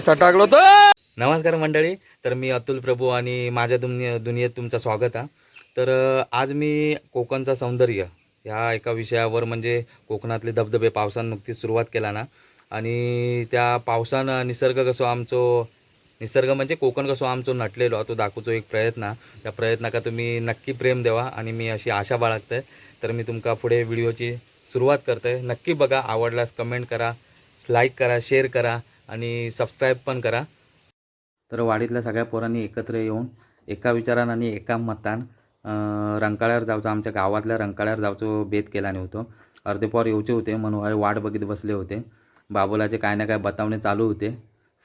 सटाकलो तो नमस्कार मंडळी तर मी अतुल प्रभू आणि माझ्या दुनिये दुनियेत तुमचं स्वागत आहे. तर आज मी कोकणचं सौंदर्य ह्या एका विषयावर म्हणजे कोकणातले धबधबे पावसानं नुकतीच सुरुवात केला ना. आणि त्या पावसानं निसर्ग कसो आमचो निसर्ग म्हणजे कोकण कसो आमचो नटलेलो तो दाखवचो एक प्रयत्न त्या प्रयत्नाका तुम्ही नक्की प्रेम देवा आणि मी अशी आशा बाळगते तर मी तुमका पुढे व्हिडिओची सुरुवात करतोय. नक्की बघा आवडल्यास कमेंट करा लाईक करा शेअर करा आणि सबस्क्राईब पण करा. तर वाडीतल्या सगळ्या पोरांनी एकत्र येऊन एका विचारान आणि एका मतान रंकाळ्यावर जावचं आमच्या गावातल्या रंकाळ्यावर जावचं बेत केल्याने होतो. अर्धे पोर येऊचे होते म्हणून हे वाट बघित बसले होते. बाबुलाचे काय ना काय बतावणे चालू होते.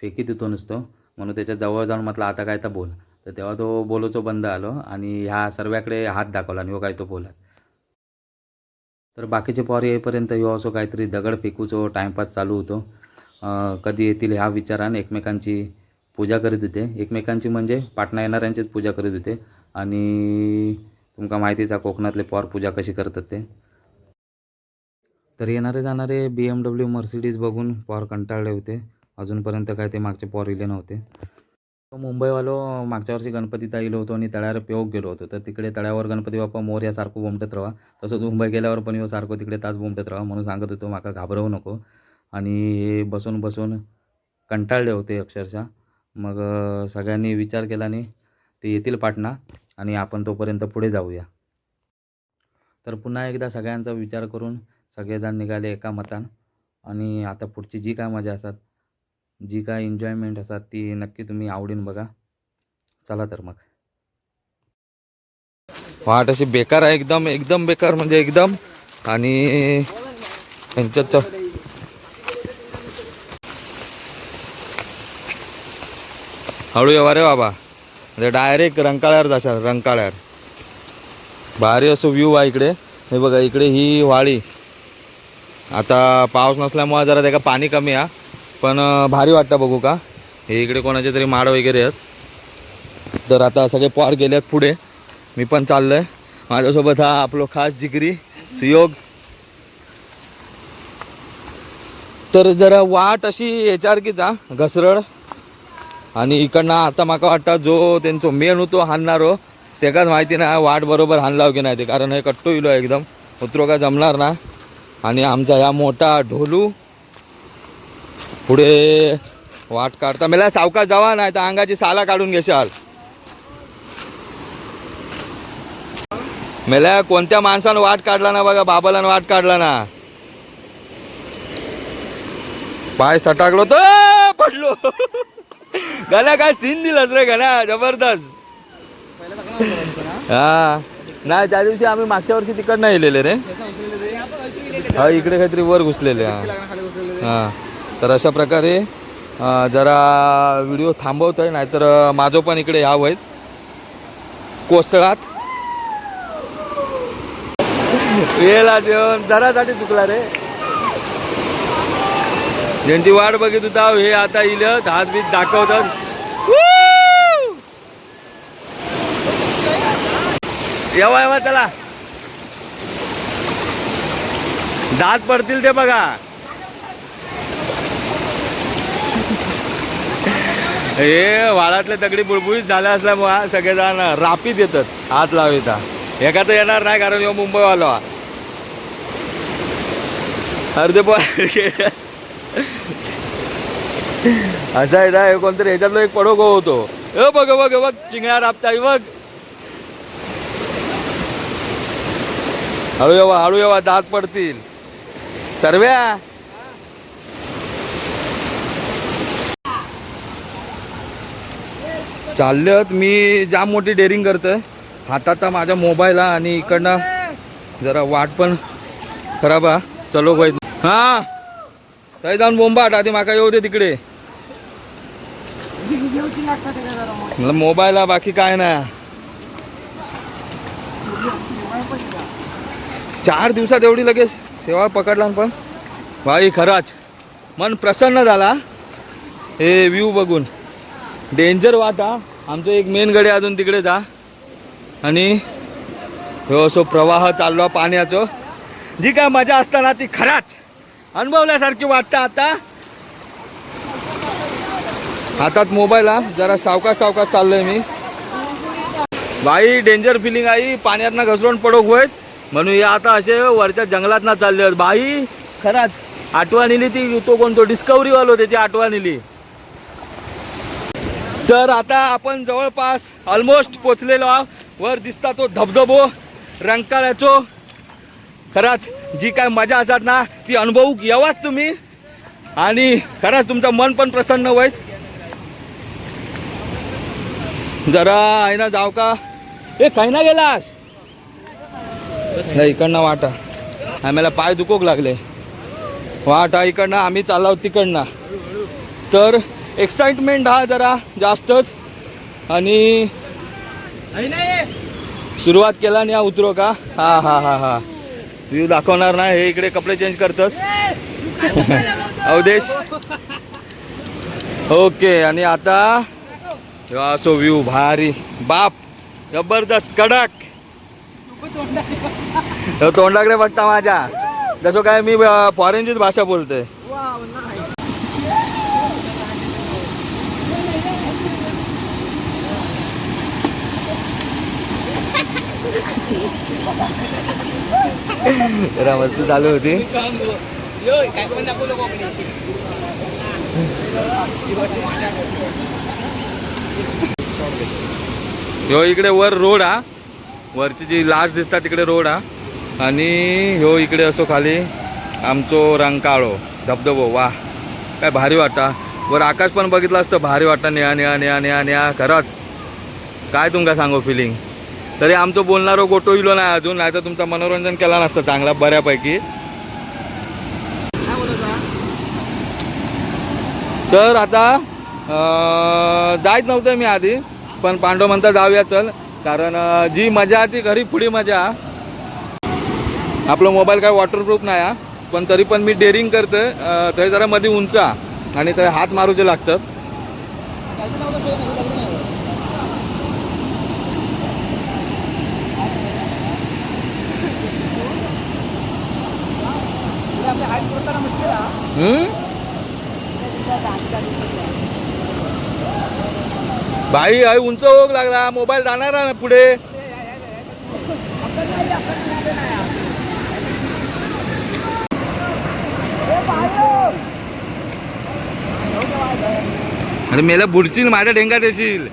फेकी तिथून नुसतो. म्हणून त्याच्याजवळ जाऊन म्हटलं आता काय तर बोल. तर तेव्हा तो बोलोचो बंद आलो आणि ह्या सर्वाकडे हात दाखवला आणि हो काय तो बोलत. तर बाकीचे पॉर येईपर्यंत ह्यो असो काहीतरी दगड फेकूचो टाईमपास चालू होतो. कधी येतील ह्या विचारान एकमेकांची पूजा करीत होते. एकमेकांची म्हणजे पाटणा येणाऱ्यांचीच पूजा करीत होते. आणि तुमका माहितीच आहे कोकणातले पॉर पूजा कशी करतात ते. तर येणारे जाणारे बी एम डब्ल्यू मर्सिडीज बघून पॉर कंटाळले होते. अजूनपर्यंत काय ते मागचे पॉर इले नव्हते. तो मुंबईवालो मागच्या वर्षी गणपतीत आलो होतो आणि तळ्यावर पेवक गेलो होतो. तर तिकडे तळ्यावर गणपती बाप्पा मोर्यासारखं बोमटत राहा. तसंच मुंबई गेल्यावर पण ह्यो सारखं तिकडे तास बोमटत राहा म्हणून सांगत होतो माका घाबरवू नको. आणि हे बसून बसून कंटाळले होते अक्षरशः. मग सगळ्यांनी विचार केला आणि ते येतील पाटणा आणि आपण तोपर्यंत पुढे जाऊया. तर पुन्हा एकदा सगळ्यांचा विचार करून सगळेजण निघाले एका मतान. आणि आता पुढची जी काय मजा असतात जी काय एन्जॉयमेंट असतात ती नक्की तुम्ही आवडीन बघा. चला तर मग. वाट अशी बेकार आहे एकदम एकदम बेकार म्हणजे एकदम. आणि यांच्यात हळू येवा रे बाबा. म्हणजे डायरेक्ट रंकाळ्यावर जाशाल रंकाळ्यावर. भारी असो व्ह्यू आहे इकडे. हे बघा इकडे ही वाळी. आता पाऊस नसल्यामुळे जरा त्याका पाणी कमी आहे पण भारी वाटतं बघू का? हे इकडे कोणाचे तरी माड वगैरे आहेत. तर आता सगळे पॉर गेले आहेत पुढे. मी पण चाललो आहे माझ्यासोबत हा आपलो खास जिगरी सुयोग. तर जरा वाट अशी याच्यासारखीच हा घसरड. आणि इकडनं आता माका वाटतं जो त्यांचो मेन होतो हाणणारो तेकाच माहिती नाही वाट बरोबर हाणला हो की नाही ते. कारण हे कट्टो इलो एकदम. उतरो का जमणार ना. आणि आमचा ह्या मोठा ढोलू पुढे वाट काढता. मला सावकाश जावा नाही तर अंगाची साला काढून घेशाल. मेल्या कोणत्या माणसानं वाट काढला ना बघा बाबाला वाट काढला ना. पाय सटाकलो तो पडलो. गण्या काय सीन दिलंच रे गण्या जबरदस्त. हा. नाही त्या दिवशी आम्ही मागच्या वर्षी तिकड नाही गेलेले रे. हा इकडे काहीतरी वर घुसलेले हा. तर अशा प्रकारे जरा व्हिडिओ थांबवतो आहे नाहीतर माझं पण इकडे यावं. आहेत कोसळात. वेळेला जेवण जरासाठी चुकला रे. ज्यांची वाट बघित होता हे आता इलं हात बीत दाखवतात. येवा येवा चला. दात पडतील ते बघा. हे वाळातले दगडी बुळबुळीत झाल्या असल्यामुळे सगळेजण रापीत येतात हात लाविता. एका तर येणार नाही कारण ह्यो मुंबईवालो अर्धे पो असा आहे ना हे कोणतरी ह्याच्यातलं एक पडो गो होतो. ए बघ बघ बघ चिंगळ्या राबताय बघ. हळू येवा हळू येवा दात पडतील. सर्व्या चालल्यात. मी जाम मोठी डेअरिंग करतोय. हातात माझ्या मोबाईल हा आणि इकडनं जरा वाट पण खराब हा चलो बाई हा. थंय जाऊन बोंबाट आधी माका येऊ दे तिकडे. मोबाईल हा बाकी काय नाही. चार दिवसात एवढी लगेच सेवा पकडला पण. भाई खराच. मन प्रसन्न झाला. हे व्ह्यू बघून. डेंजर वाटा आमचं एक मेन गडी अजून तिकडे जा. आणि हो असो प्रवाह चाललो पाण्याचं. जी काय मजा असताना ती खराच अनुभवल्यासारखी वाटतं आता. हातात मोबाईल हा. जरा सावकाश सावकाश चाललोय मी. बाई डेंजर फिलिंग आई पाण्यातनं घसरून पडोक होत म्हणून या आता असे वरच्या जंगलात ना चालले आहेत. बाई खराच. आठवण इली ती तो कोणतो डिस्कवरीवालो त्याची आठवण इली तर आता आपण जवळपास ऑलमोस्ट पोचलेलो आहोत. वर दिसता तो धबधबो रंकाळ्याचो. खरंच जी काय मजा असतात ना ती अनुभवू यावाच तुम्ही. आणि खरंच तुमचं मन पण प्रसन्न होईल. जरा आहे ना जाऊ का? ए काही ना गेलास? नाही इकडनं वाटा. आम्हाला पाय दुखोक लागले. वाटा इकडनं आम्ही चाललो तिकडनं. तर एक्साइटमेंट हा जरा जास्तच. आणि सुरुवात केला आणि हा उतरो का? हा हा हा हा. व्ह्यू दाखवणार ना हे इकडे कपडे चेंज करतात. अवदेश ओके आणि आता असो व्ह्यू भारी. बाप जबरदस्त कडक. तोंडाकडे बघता माझ्या. जसं काय मी फॉरेनचीच भाषा बोलते जरा मस्त चालू होती. ह्यो इकडे वर रोड हा. वरची जी लाज दिसता तिकडे रोड हा. आणि ह्यो इकडे असो खाली. आमचो रंकाळो धबधबो वा. काय भारी वाटा. वर आकाश पण बघितलं असतं भारी वाटा निळा निळा निळा निळा निळा खरंच. काय तुमका सांगू फिलिंग तरी आमचं बोलणारो गोटो इलो नाही अजून नाही तर तुमचं मनोरंजन केला नसतं चांगला बऱ्यापैकी. तर आता जायच नव्हतं मी आधी पण पांडव म्हणता जाऊया चल. कारण जी मजा ती घरी पुढी मजा. आपला मोबाईल काय वॉटरप्रूफ नाही हा. पण तरी पण मी डेअरिंग करतोय तरी थंय जरा मध्ये उंचा आणि तर हात मारूचे लागतात. बाई आई उंच होक लागला. मोबाईल जाणार ना पुढे. अरे मेला बुडशील माझ्या डेंगात येशील.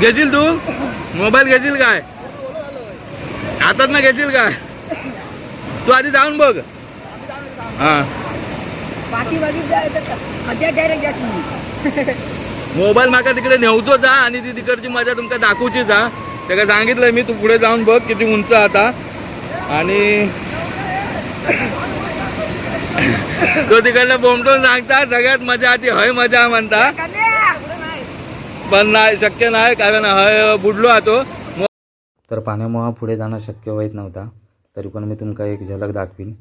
घेशील तू? मोबाईल घेशील काय? हातात ना घेशील काय? तू आधी जाऊन बघ. हा. पाठी मोबाईल माका तिकडे नेवतो जा आणि ती तिकडची मजा तुमका दाखवची जा. त्याला सांगितलंय मी तू पुढे जाऊन बघ किती उंच आता. आणि तो तिकडनं बोंबटून सांगता सगळ्यात मजा आती हय मजा म्हणता. पण नाही शक्य नाही कारण हय बुडलो आतो. तर पाण्यामुळं पुढे जाणं शक्य होत नव्हता. तरी पण मी तुमका एक झलक दाखवीन.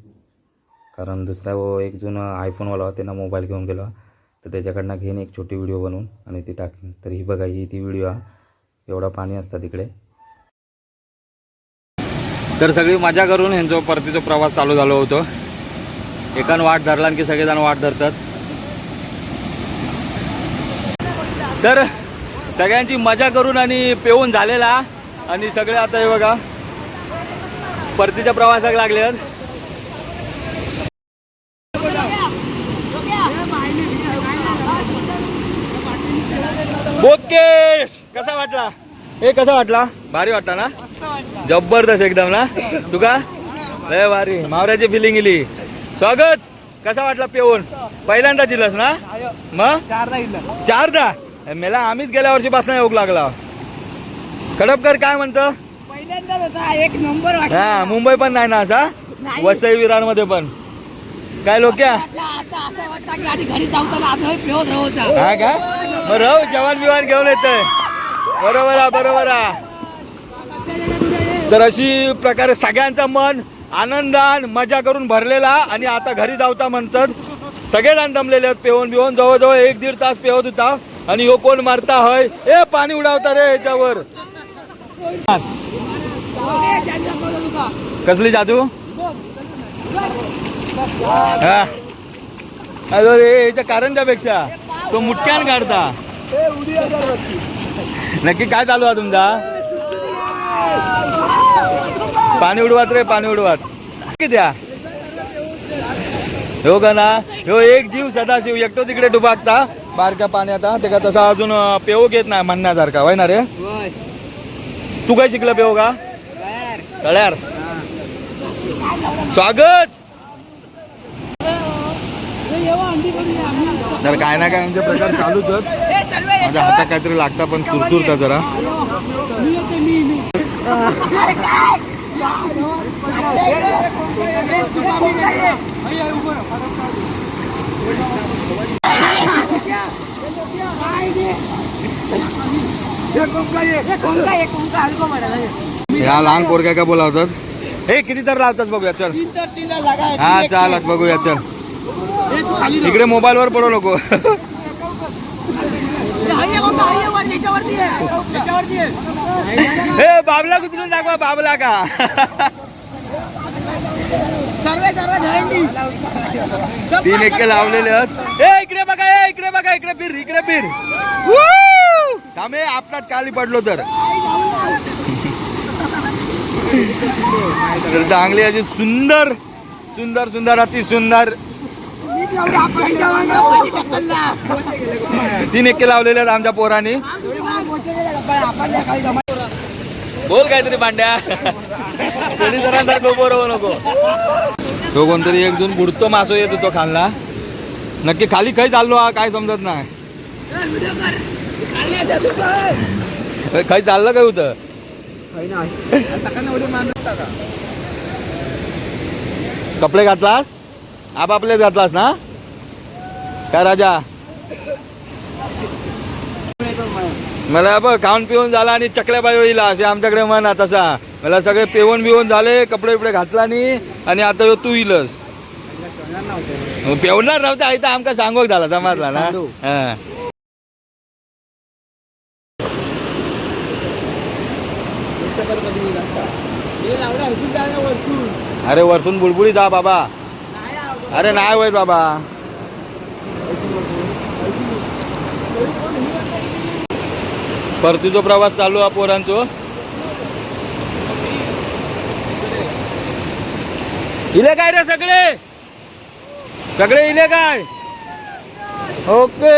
कारण दुसरा वो एक जुनं आयफोनवाला होता त्यांना मोबाईल घेऊन गेलो. तर त्याच्याकडनं घेईन एक छोटी व्हिडिओ बनवून आणि ती टाकीन. तर ही बघा ही ती व्हिडिओ हा. एवढा पाणी असतं तिकडे. तर सगळी मजा करून ह्यांचा परतीचा प्रवास चालू झालो होतो. एकान वाट धरला की सगळेजण वाट धरतात. तर सगळ्यांची मजा करून आणि पेऊन झालेला. आणि सगळे आता हे बघा परतीच्या प्रवासाक लागले ओके बोकेश कसा वाटला? हे कसा वाटला? भारी वाटला ना? जबरदस्त एकदम ना? तुका? लय भारी. मावऱ्याची फिलिंग इली. स्वागत. कसा वाटला पेऊन? पहिल्यांदा जिल्हास ना? मग? चारदा? मेला आम्हीच गेल्या वर्षीपासून येऊक लागला. कडपकर काय म्हणतो? हा मुंबई पण नाही ना असा. वसई विरारमध्ये पण. काय लोक्या वाटला आता असं वाटतं की आधी घरी जाऊ तर आता पेवत राहता हा का? मग राहू जवान बिवान घेऊन येतोय बरोबर आहे बरोबर आहे. तर अशी प्रकारे सगळ्यांचं मन आनंदान मजा करून भरलेला आणि आता घरी जाऊचा म्हणतात. सगळेजण दमलेले आहेत पेवून बिवून जवळजवळ एक दीड तास पेवत होता. आणि हो कोण मारता हय? ए पाणी उडावता रे याच्यावर. कसली जादू? हा. याच्या कारंजापेक्षा तो मुटक्यान काढता. नक्की काय चालू आहे तुमचा? पाणी उडवात रे पाणी उडवात. कित्या हो का ना? ह्यो एक जीव सदाशिव एकटो तिकडे डुबाकता. बारक्या पाण्यात हा. तेका तसा अजून पेव घेत नाही म्हणण्यासारखा. होय ना रे? तू काय शिकलं पेव का? कळ्यार स्वागत! तर काय ना काय यांचे प्रकार चालूच माझ्या हातात काहीतरी लागता पण चुरचुरता जरा. या लहान पोरग्या का बोलावतात? हे किती तर लावतात बघूया चल. हा चालत बघूया चल. इकडे मोबाईल वर पडू नको हे बाबला कुठून दाखवा बाबला का? तीन एके लावलेले आहेत. ए इकडे बघा ए इकडे बघा इकडे फिर इकडे फिर! थांबे आपणात खाली पडलो तर. तर चांगली अशी सुंदर सुंदर सुंदर अति सुंदर. तीन एके लावलेले आहेत आमच्या पोराने. बोल काहीतरी भांड्या कधी जरा नको तो कोणतरी एक जण बुडतो मासो येत होतो खाल्ला नक्की खाली काही चाललो हा काय समजत नाही. काही चाललं काय होतं कपडे घातलास? आपापलेच घातलास ना? काय राजा? मला बघ खाऊन पिऊन झाला आणि चकल्या बाई होईल असे आमच्याकडे म्हणा तसा मला सगळे पिऊन बिवून झाले कपडे बिपडे घातला नाही आणि आता तू येईलच मग पेवणार नव्हता आमका सांगोक झाला समजला ना? अरे वरतून बुडबुडी जा बाबा. अरे नाही होय बाबा. परतीचो प्रवास चालू हा पोरांचो. इले काय रे सगळे? सगळे इले काय? ओके.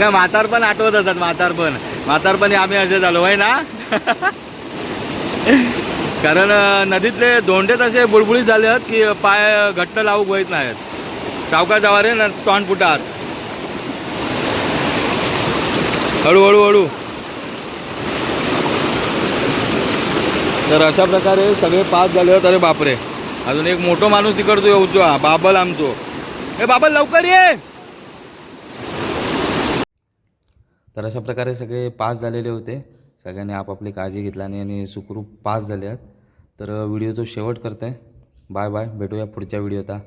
का म्हातार पण आठवत असतात म्हातार पण. म्हातार पण आम्ही असे झालो आहे ना? कारण नदीतले धोंडे तसे बुळबुळीत झाले आहेत की पाय घट्ट लावू वहीत नाहीत. सावका जावा रे ना तोंड फुटात हळूहळू हळू तर अशा प्रकारे सगळे पास झाले आहेत. अरे बापरे. अजून एक मोठो माणूस तिकडतो येऊचो बाबल आमचो. हे बाबल लवकर ये! तर अशा प्रकारे सगळे पास झालेले होते. सगळ्यांनी आपापली काळजी घेतल्याने आणि सुखरूप पास झाले आहेत. तर व्हिडिओचा शेवट करते बाय बाय. भेटूया पुढच्या व्हिडिओता.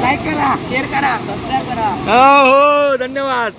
लाईक करा शेअर करा सबस्क्राईब करा. हो हो. धन्यवाद.